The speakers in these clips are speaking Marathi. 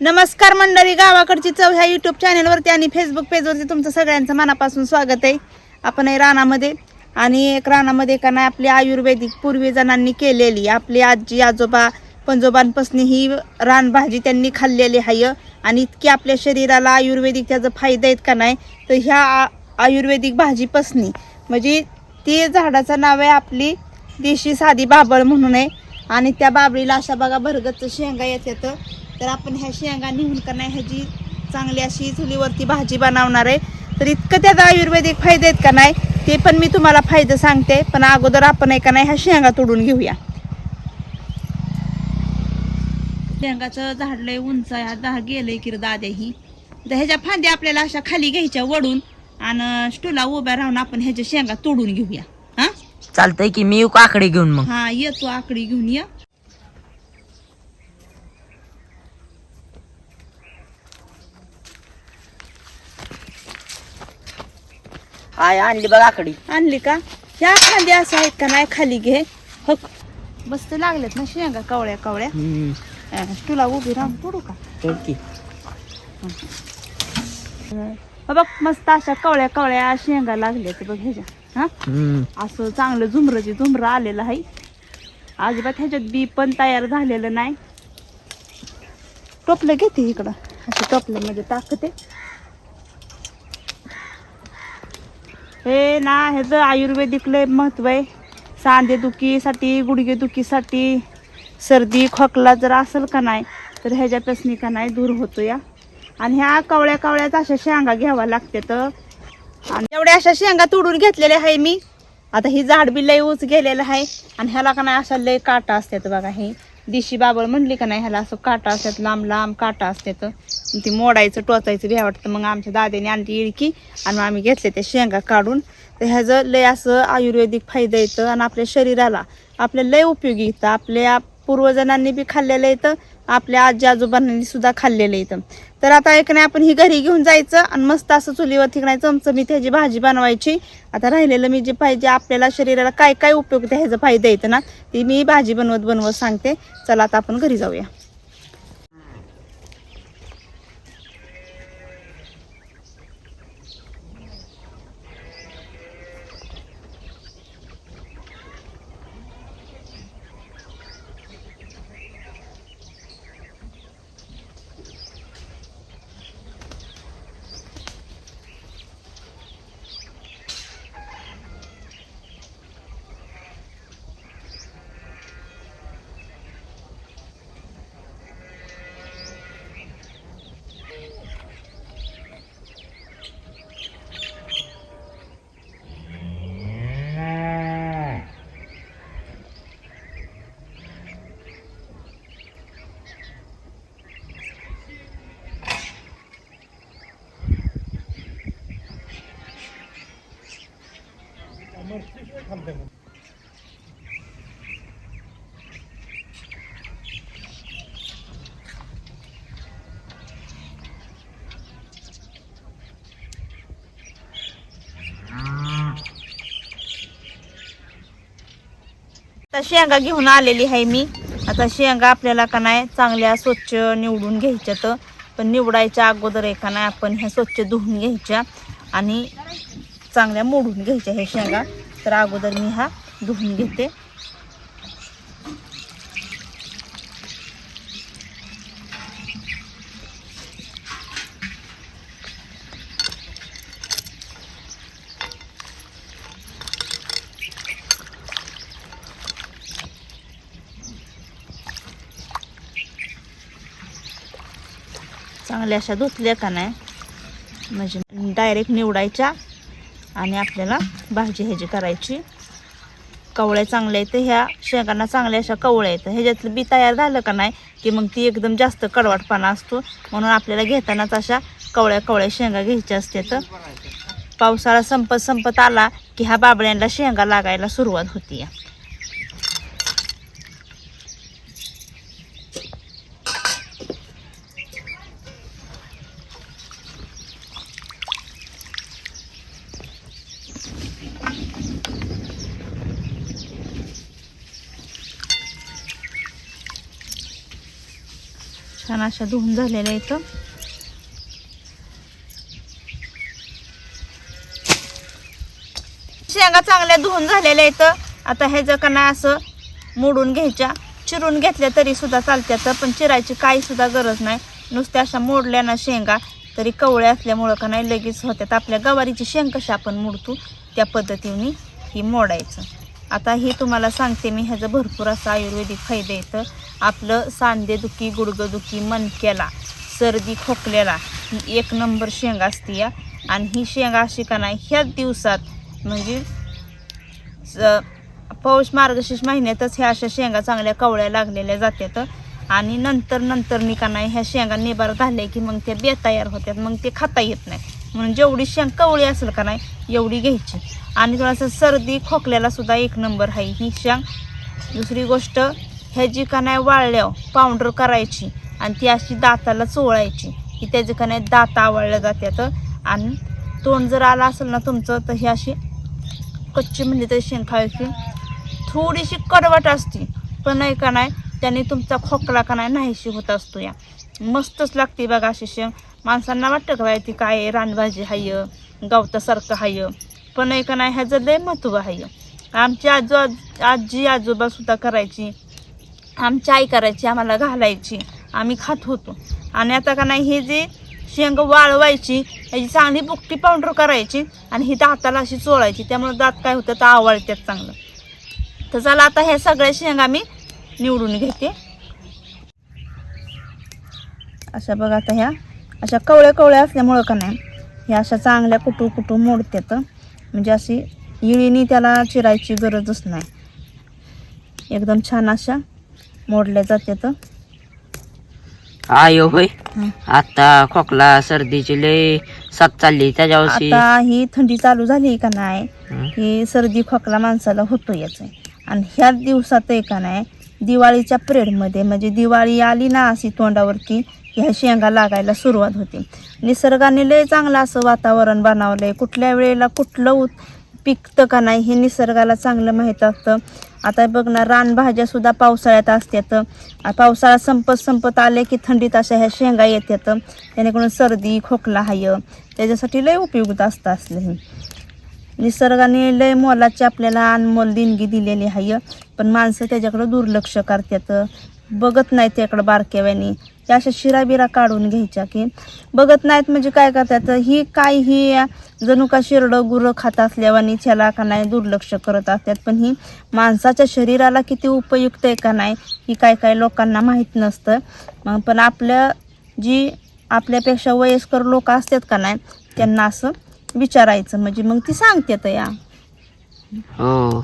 नमस्कार मंडळी गावाकडची चव ह्या युट्यूब चॅनलवरती आणि फेसबुक पेजवरती तुमचं सगळ्यांचं मनापासून स्वागत आहे. आपण आहे रानामध्ये आणि एक रानामध्ये का नाही आपली आयुर्वेदिक पूर्वीजणांनी केलेली आपली आजी आजोबा पंजोबांपासून ही रानभाजी त्यांनी खाल्लेली आहे. आणि इतकी आपल्या शरीराला आयुर्वेदिक त्याचं फायदा आहेत का नाही तर ह्या आ- आयुर्वेदिक भाजीपासनी. म्हणजे ती झाडाचं नाव आहे आपली देशी साधी बाबळ म्हणून आहे. आणि त्या बाबळीला अशा बघा भरगतचं शेंगा येतात. तर आपण ह्या शेंगा निघून का नाही ह्याची चांगली अशी चुलीवरती भाजी बनवणार आहे तर इतकं त्याचा आयुर्वेदिक फायदे आहेत का नाही ते पण मी तुम्हाला फायदे सांगते पण अगोदर आपण आहे का नाही ह्या शेंगा तोडून घेऊया. शेंगाचं झाड लय उंच आहे हा दहा गेलंय की रे दाद्या ही. तर ह्याच्या फांद्या आपल्याला अशा खाली घ्यायच्या वडून आणि स्टूला उभ्या राहून आपण ह्याच्या शेंगा तोडून घेऊया. हा? चालतंय की मी येऊ का आकडे घेऊन मग. हा येतो आकडी घेऊन ये. हाय आणली बघ आकडी. आणली का? ह्या खांद्या असं आहेत का नाही? खाली घे. हो मस्त लागलेत ना शेंगा कवळ्या कवळ्या. अं, तुला उभी राहून तोडू का? की. हो बघ मस्त अशा कवळ्या कवळ्या शेंगा लागल्यात बघ ह्याच्या. हा? असं चांगलं झुमरची झुमरं आलेलं आहे. अजिबात ह्याच्यात बी पण तयार झालेलं नाही. टोपलं घेते इकडं. असं टोपल्यामध्ये टाकते. हे ना ह्याचं आयुर्वेदिक लय महत्त्व आहे. सांधे दुखीसाठी गुडघे दुखीसाठी सर्दी खोकला जर असेल का नाही तर ह्याच्यापासून का नाही दूर होतो या. आणि ह्या कवळ्या कवळ्यात अशा शेंगा घ्याव्या लागतात. आणि एवढ्या अशा शेंगा तोडून घेतलेल्या आहे मी. आता ही झाड बी लय उच गेलेलं आहे. आणि ह्याला का नाही अशा लय काटा असतात बघा हे. दिशी बाबळ म्हणली का नाही ह्याला असं काटा असतात लांब लांब काटा असतात. ती मोडायचं टोचायचं भ्या वाटतं मग आमच्या दादेने आणली इळकी आणि मग आम्ही घेतले त्या शेंगा काढून. तर ह्याचं लय असं आयुर्वेदिक फायदा येतं आणि आपल्या शरीराला. आपल्या लय उपयोगी येतं. आपल्या पूर्वजनांनी बी खाल्लेलं येतं. आपल्या आजी आजोबांनी सुद्धा खाल्लेलं येतं. तर आता एक नाही आपण ही घरी घेऊन जायचं आणि मस्त असं चुलीवर नाही चमचमी त्याची भाजी बनवायची. आता राहिलेलं मी जे पाहिजे आपल्याला शरीराला काय काय उपयोग त्या ह्याचा फायदा येतं ना ती मी भाजी बनवत बनवत सांगते. चला आता आपण घरी जाऊया. आता शेंगा घेऊन आलेली आहे मी. आता शेंगा आपल्याला का नाही चांगल्या स्वच्छ निवडून घ्यायच्यात. पण निवडायच्या अगोदर एका नाही आपण ह्या स्वच्छ धुवून घ्यायच्या आणि चांगल्या मोडून घ्यायच्या ह्या शेंगा. तर अगोदर मी ह्या धुवून घेते. चांगल्या अशा धुतल्या का नाही? म्हणजे डायरेक्ट निवडायच्या आणि आपल्याला भाजी ह्याची करायची. कवळ्या चांगल्या येतं ह्या शेंगांना चांगल्या अशा कवळ्या येतं ह्याच्यातलं बी तयार झालं का नाही की मग ती एकदम जास्त कडवाटपणा असतो. म्हणून आपल्याला घेतानाच अशा कवळ्या कवळ्या शेंगा घ्यायच्या असतात पावसाळा संपत संपत आला की ह्या बाबळ्यांना शेंगा लागायला सुरुवात होती छान अशा धुवून झालेल्या इथं शेंगा चांगल्या धुवून झालेल्या इथं आता हे जर का नाही असं मोडून घ्यायच्या चिरून घेतल्या तरी सुद्धा चालत्यात पण चिरायची काही सुद्धा गरज नाही. नुसत्या अशा मोडल्या ना शेंगा तरी कवळ्या असल्यामुळं का नाही लगेच होत्यात. आपल्या गवारीची शेंग कशी आपण मोडतो? त्या पद्धतीने ही मोडायचं. आता हे तुम्हाला सांगते मी ह्याचं भरपूर असं आयुर्वेदिक फायदे येतं आपलं सांधेदुखी गुडघंदुखी मणक्याला सर्दी खोकल्याला ही एक नंबर शेंगा असते या. आणि ही शेंगा अशी का नाही ह्याच दिवसात म्हणजे स- पौष मार्गशीर्ष महिन्यातच ह्या अशा शेंगा चांगल्या कवळ्या लागलेल्या जातात आणि नंतर नंतर मी का नाही ह्या शेंगा निबार झाल्या की मग त्या बेतयार होत्यात मग ते खाता येत नाही म्हणून जेवढी शेंग कवळी असेल का नाही एवढी घ्यायची. आणि थोडंसं सर्दी खोकल्याला सुद्धा एक नंबर आहे ही शेंग दुसरी गोष्ट ह्याची का नाही वाळल्यावर पावडर करायची आणि ती अशी दाताला चोळायची की त्याचे का नाही दात आवळल्या जातात आणि तोंड जर आलं असेल ना तुमचं तर ही अशी कच्ची म्हणजे तरी शेंग खायची थोडीशी कडवट असते पण नाही का नाही त्याने तुमचा खोकला का नाही नाहीशी होत असतो या. मस्तच लागते बघा अशी शेंग. माणसांना वाटतं का बाई ती काय रानभाजी हाय गवतासारखं हाय पण एक नाही ह्याचं लय महत्त्व आहे आमची आजो आजी आजोबा सुद्धा करायची. आमची आई करायची आम्हाला घालायची. आम्ही खात होतो. आणि आता का नाही हे जे शेंग वाळवायची ह्याची चांगली बुकटी पावडर करायची आणि ही दाताला अशी चोळायची. त्यामुळे दात काय होतं तर आवळत्यात चांगलं. तर चला आता ह्या सगळ्या शेंगा मी निवडून घेते. अशा बघा आता ह्या. अशा कवळ्या कवळ्या असल्यामुळं का नाही ह्या अशा चांगल्या कुटू कुटू मोडतात. म्हणजे अशी इळीनी त्याला चिरायची गरजच नाही. एकदम छान अशा मोडल्या जातात आयो होय. आता खोकला सर्दीची लय साथ चालली त्याच्यावरशी आता ही थंडी चालू झाली का नाही हं. सर्दी खोकला माणसाला होतो याचं. आणि ह्या दिवसात आहे का नाही दिवाळीच्या पिरियडमध्ये म्हणजे दिवाळी आली ना अशी तोंडावरती ह्या शेंगा लागायला सुरुवात होते. निसर्गाने लय चांगलं असं वातावरण बनवलंय. कुठल्या वेळेला कुठलं उत पिकतं का नाही हे निसर्गाला चांगलं माहीत असतं. आता बघ ना रानभाज्या सुद्धा पावसाळ्यात असतात. पावसाळा संपत संपत आले की थंडीत अशा ह्या शेंगा येतात. जेणेकरून सर्दी खोकला हाय. त्याच्यासाठी लय उपयुक्त असतं असलं हे. निसर्गाने लय मोलाची आपल्याला अनमोल देणगी दिलेली आहे पण माणसं त्याच्याकडं दुर्लक्ष करतात. बघत नाही त्याकडं बारक्याव्याने त्या अशा शिराबिरा काढून घ्यायच्या की बघत नाहीत म्हणजे काय करतात. ही काय ही जणू का शिरडं गुरं खात असल्यावानी त्याला का नाही दुर्लक्ष करत असतात. पण ही माणसाच्या शरीराला किती उपयुक्त आहे का नाही ही काय काय लोकांना माहीत नसतं. मग पण आपल्या जी आपल्यापेक्षा वयस्कर लोक असतात का नाही त्यांना असं विचारायचं. म्हणजे मग ती सांगतात या. हो.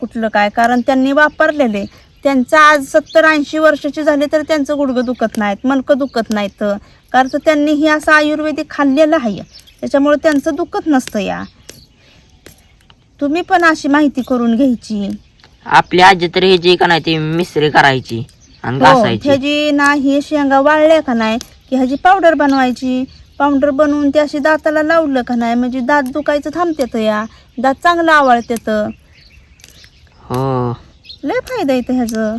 कुठलं काय? कारण त्यांनी वापरलेले त्यांचं आज सत्तर ऐंशी वर्षाचे झाले तर त्यांचं गुडघं दुखत नाहीत मणकं दुखत नाहीत. कारण तर त्यांनी ही असं आयुर्वेदिक खाल्लेलं आहे. त्याच्यामुळे त्यांचं दुखत नसतं या. तुम्ही पण अशी माहिती करून घ्यायची. आपली आजी तरी ह्याची का नाही ती मिस्त्री करायची आणि हो घासायची. ह्याची ना ही शेंगा वाळल्या का नाही की ह्याची पावडर बनवायची. पावडर बनवून ती अशी दाताला लावलं का नाही म्हणजे दात दुखायचं थांबतात या. दात चांगलं आवळतात. हो. लय फायदा येतो ह्याचं.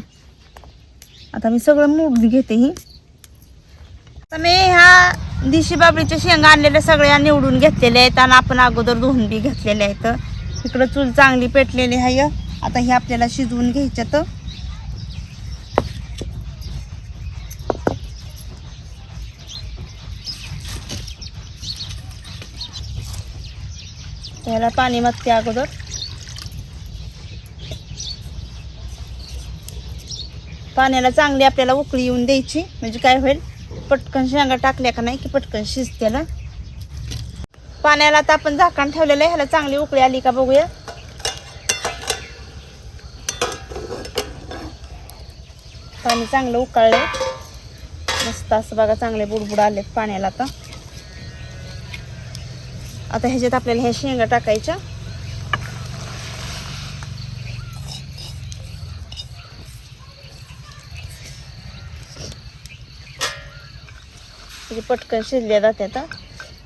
आता मी सगळं मोडून घेते ही. आता मी ह्या दिशी बाबळीच्या शेंगा आणलेल्या सगळ्या निवडून घेतलेल्या आहेत आणि आपण अगोदर धुवून बी घेतलेल्या आहेत. इकडं चूल चांगली पेटलेली आहे. आता हे आपल्याला शिजवून घ्यायच्यात. त्याला पाणी मागते अगोदर. पाण्याला चांगली आपल्याला उकळी येऊन द्यायची. म्हणजे काय होईल? पटकन शेंगा टाकल्या का नाही की पटकन शिजत्याला. पाण्याला आता आपण झाकण ठेवलेलं आहे. ह्याला चांगली उकळी आली का बघूया. पाणी चांगलं उकळलंय. मस्त असं बघा चांगले बुडबुड आले पाण्याला आता. आता ह्याच्यात आपल्याला ह्या शेंगा टाकायच्या. म्हणजे पटकन शिजल्या जातात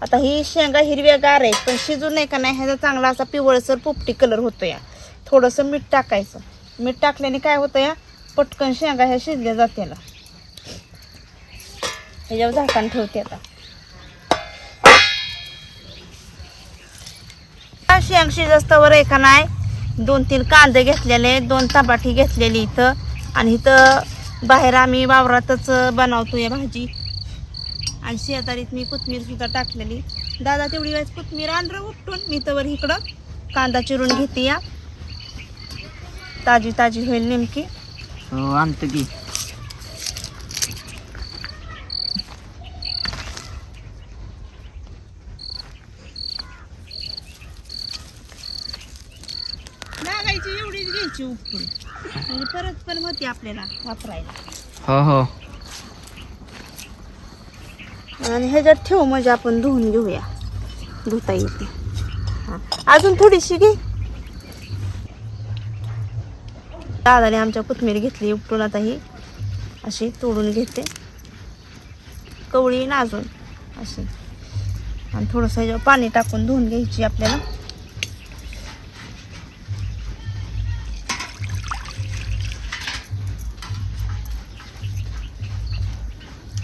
आता ही शेंगा हिरव्या गार आहेत पण शिजून नाही का नाही ह्याचा चांगला असा पिवळसर पोपटी कलर होतो या थोडंसं मीठ टाकायचं. मीठ टाकल्याने काय होतं या पटकन शेंगा ह्या शिजल्या जात्याला ह्याच्यावर झाकण ठेवते आता. शेंग शिजस्तवर एका नाही दोन तीन कांदे घेतलेले दोन टमाटी घेतलेली इथं. आणि इथं बाहेर आम्ही वावरातच बनवतो या भाजी. आणि शेजारीत मी कोथमीर सुद्धा टाकलेली. दादा तेवढी वेळेस कोथमीर आणलं उपटून मी तर इकडं कांदा चिरून घेते या. ताजी ताजी होईल नेमकी. हो आणतो की. लागायची एवढीच घ्यायची उपटून. म्हणजे परत पण होती आपल्याला वापरायला. हो हो. आणि ह्याच्यात ठेवू म्हणजे आपण धुवून घेऊया. धुता येते. हां. अजून थोडीशी घे. दादाने आमच्या कोथमीर घेतली उपटून आता ही अशी तोडून घेते. कवळी ना अजून अशी. आणि थोडंसं ह्याच्यावर पाणी टाकून धुवून घ्यायची आपल्याला.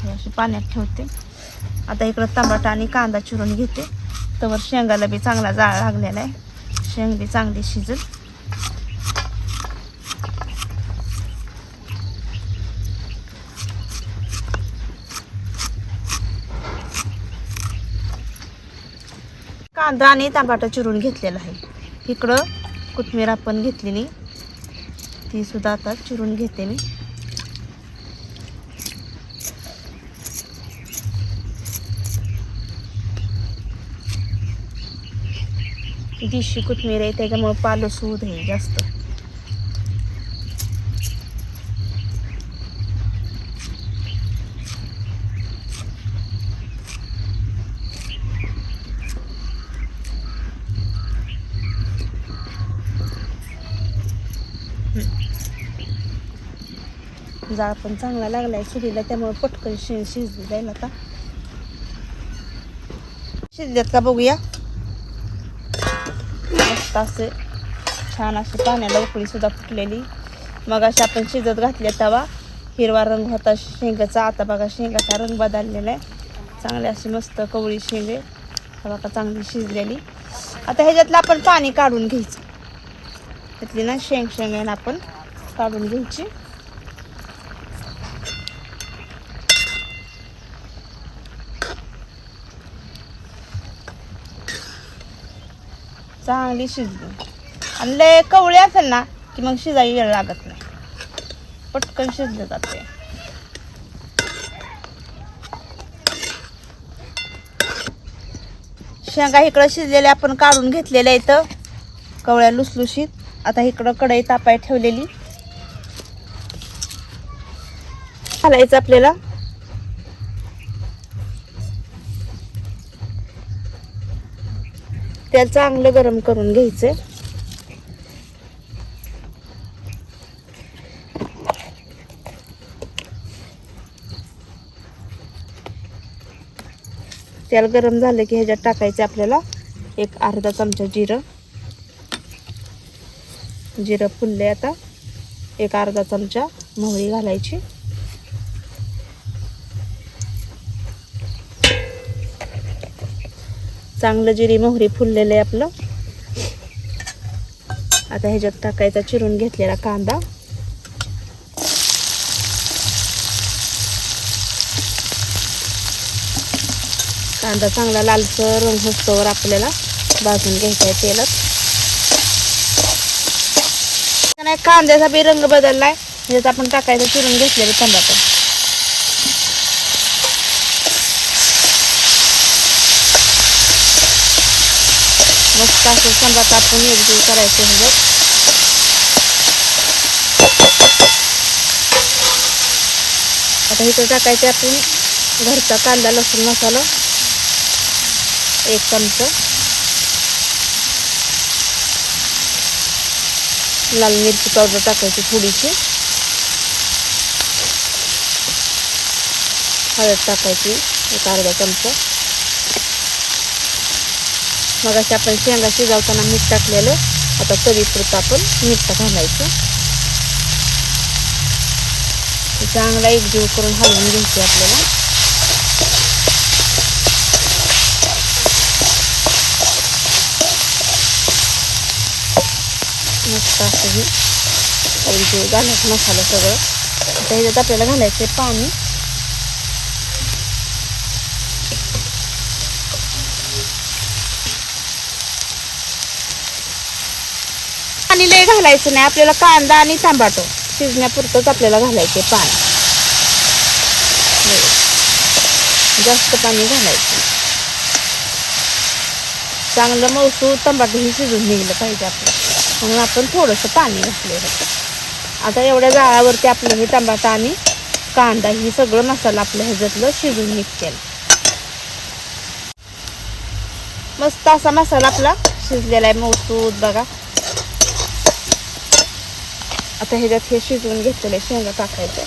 हे अशी पाण्यात ठेवते. आता इकडं टमाटा आणि कांदा चिरून घेते. तर शेंगाला बी चांगला जाळ लागलेला आहे. शेंग बी चांगली शिजल. कांदा आणि टमाटा चिरून घेतलेला आहे. इकडं कोथमीर आपण घेतलेली. ती सुद्धा आता चिरून घेते मी. दिशी कोथमीर आहे त्याच्यामुळे पालं सूद आहे जास्त. जाळ पण चांगला लागलाय शिरीला त्यामुळे पटकन शि शिजली जाईल आता. शिजल्यात का बघूया. असे छान असे पाण्याला उकळी सुद्धा फुटलेली. मग अशी आपण शिजत घातल्या तवा. हिरवा रंग होता शेंगाचा. आता बघा शेंगाचा रंग बदललेला आहे. चांगले अशी मस्त कवळी शेंगे. बघा चांगली शिजलेली. आता ह्याच्यातलं आपण पाणी काढून घ्यायचं. त्यातली ना शेंग शेंग आहे ना आपण काढून घ्यायची. चांगली शिजली. आणि लय कवळी असेल ना की मग शिजाई वेळ लागत नाही. पटकन शिजलं जाते. शेंगा इकडं शिजलेल्या आपण काढून घेतलेल्या इथं. कवळ्या लुसलुशीत. आता इकडं कढई तापाय ठेवलेली. घालायचं आपल्याला. तेल चांगलं गरम करून घ्यायचं तेल गरम झालं की ह्याच्यात टाकायचं आपल्याला एक अर्धा चमचा जिरं. जिरं फुलले आता. एक अर्धा चमचा मोहरी घालायची. चांगलं जिरी मोहरी फुललेलं आहे आपलं. आता ह्याच्यात टाकायचा चिरून घेतलेला कांदा. कांदा चांगला लालसर रंग होस्तोवर आपल्याला भाजून घ्यायचा आहे तेलात. नाही कांद्याचा बी रंग बदललाय. ह्याच्यात आपण टाकायचं चिरून घेतलेलं टमाटर मस्त असं टमाटर आपण एकजीव करायचं ह्याच्यात आता इथं टाकायचे आपण घरचा कांदा लसूण मसाला. एक चमचा. लाल मिरची पावडर टाकायची थोडीशी. हळद टाकायची एक अर्धा चमचा. मग अशा आपण शेंगा शिजवताना मीठ टाकलेलं. आता चवीपुरतं आपण मीठ घालायचं. चांगला एकजीव करून हलवून घ्यायची आपल्याला. मस्त असं हे. घालायचं मसाला सगळं. त्याच्यात आपल्याला घालायचं आहे पाणी. पाणी लय घालायचं नाही. आपल्याला कांदा आणि टमाटो शिजण्यापुरतंच आपल्याला घालायचे पाणी. हो. जास्त पाणी घालायचं चांगलं मौसू टमाटो शिजून निघलं पाहिजे आपलं. म्हणून आपण थोडंसं पाणी घातलेलं होतं आता एवढ्या जाळावरती आपलं हे टमाटा आणि कांदा ही सगळं मसाला आपल्या ह्याच्यातलं शिजून निघतेल मस्त असा मसाला आपला शिजलेला आहे मौसूद बघा. आता ह्याच्यात हे शिजवून घेतलेले शेंगा टाकायचं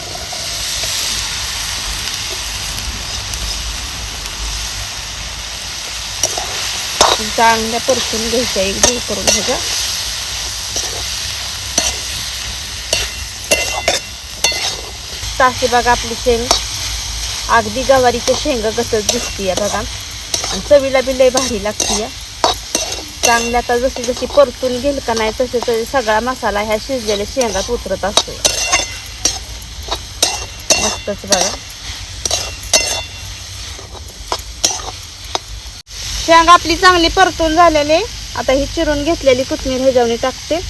चांगल्या परतून घ्यायच्या एक जीव करून ह्याच्या ताशी बघा आपली शेंग अगदी गवारीच्या शेंगा कसं दिसतीये बघा आणि चवीला बी लय भारी लागतीये चांगल्या आता जशी जशी परतून घेईल का नाही तसे तसे सगळा मसाला ह्या शिजलेल्या शेंगात उतरत असतो. मस्तच बघा. शेंग आपली चांगली परतून झालेली. आहे. आता ही चिरून घेतलेली कोथमीर ह्याच्यावणी टाकते.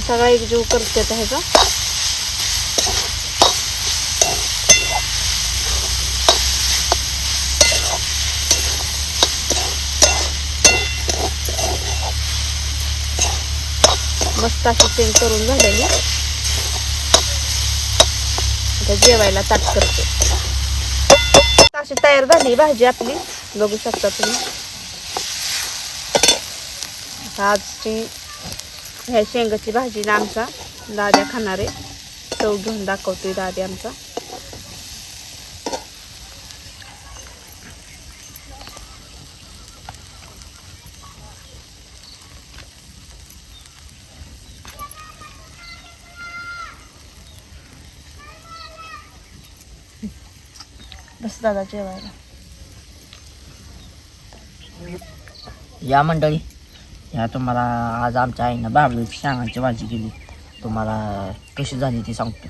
सगळा एकजीव करते ह्याचा. मस्त अशी शेंग करून झालेली. आता जेवायला ताट करते. अशी तयार झाली भाजी आपली. बघू शकता तुम्ही. आजची ह्या शेंगाची भाजीने आमचा दाद्या खाणारे. चव घेऊन दाखवतोय दादी आमचा. दादा जेवायला. या मंडळी या तुम्हाला आज आमच्या आईनं बाबळी शेंगाची भाजी केली. तुम्हाला कशी झाली ती सांगतो.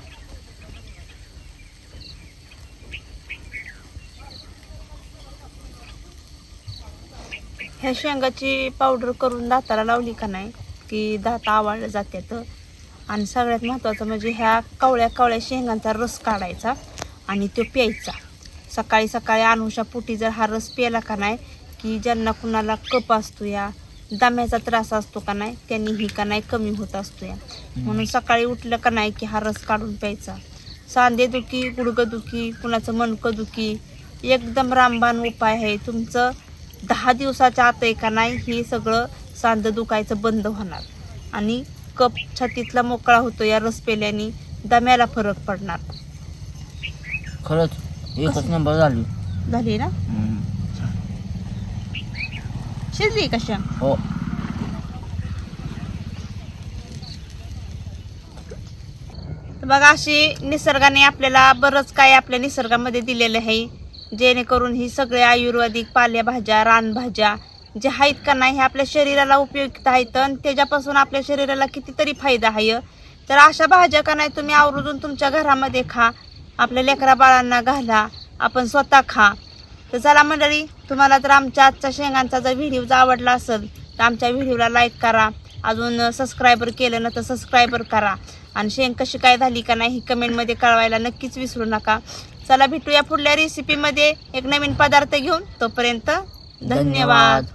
ह्या शेंगाची पावडर करून दाताला लावली का नाही की दात आवळलं जात्यात. आणि सगळ्यात महत्त्वाचं म्हणजे ह्या कवळ्या कवळ्या शेंगांचा रस काढायचा आणि तो प्यायचा. सकाळी सकाळी अनुषा पोटी जर हा रस प्यायला का नाही की ज्यांना कुणाला कप असतो या दम्याचा त्रास असतो का नाही त्यांनी ही का नाही कमी होत असतो या. म्हणून सकाळी उठलं का नाही की हा रस काढून प्यायचा. सांधेदुखी गुडघंदुखी कुणाचं मणकं दुखी एकदम रामबाण उपाय आहे. तुमचं दहा दिवसाच्या आत आहे का नाही हे सगळं सांधं दुखायचं बंद होणार. आणि कप छातीतला मोकळा होतो या रस पेल्याने दम्याला फरक पडणार. खरंच एकच नंबर झाली? झाली ना. शिजली कशा? हो. बघा अशी निसर्गाने आपल्याला बरंच काय आपल्या निसर्गामध्ये दिलेलं आहे. जेणेकरून ही सगळे आयुर्वेदिक पालेभाज्या रानभाज्या जे आहेत का नाही हे आपल्या शरीराला उपयुक्त आहेत आणि त्याच्यापासून आपल्या शरीराला कितीतरी फायदा आहे. तर अशा भाज्या का नाही तुम्ही आवर्जून तुमच्या घरामध्ये खा. आपल्या लेकरा बाळांना घाला आपण स्वतः खा. तर चला मंडळी तुम्हाला जर आमच्या आजच्या शेंगांचा जर व्हिडिओ जर आवडला असेल तर आमच्या व्हिडिओला लाईक करा. अजून सबस्क्रायबर केलं ना तर सबस्क्रायबर करा. आणि शेंग कशी काय झाली का नाही ही कमेंटमध्ये कळवायला नक्कीच विसरू नका. चला भेटूया पुढल्या रेसिपीमध्ये एक नवीन पदार्थ घेऊन तोपर्यंत धन्यवाद.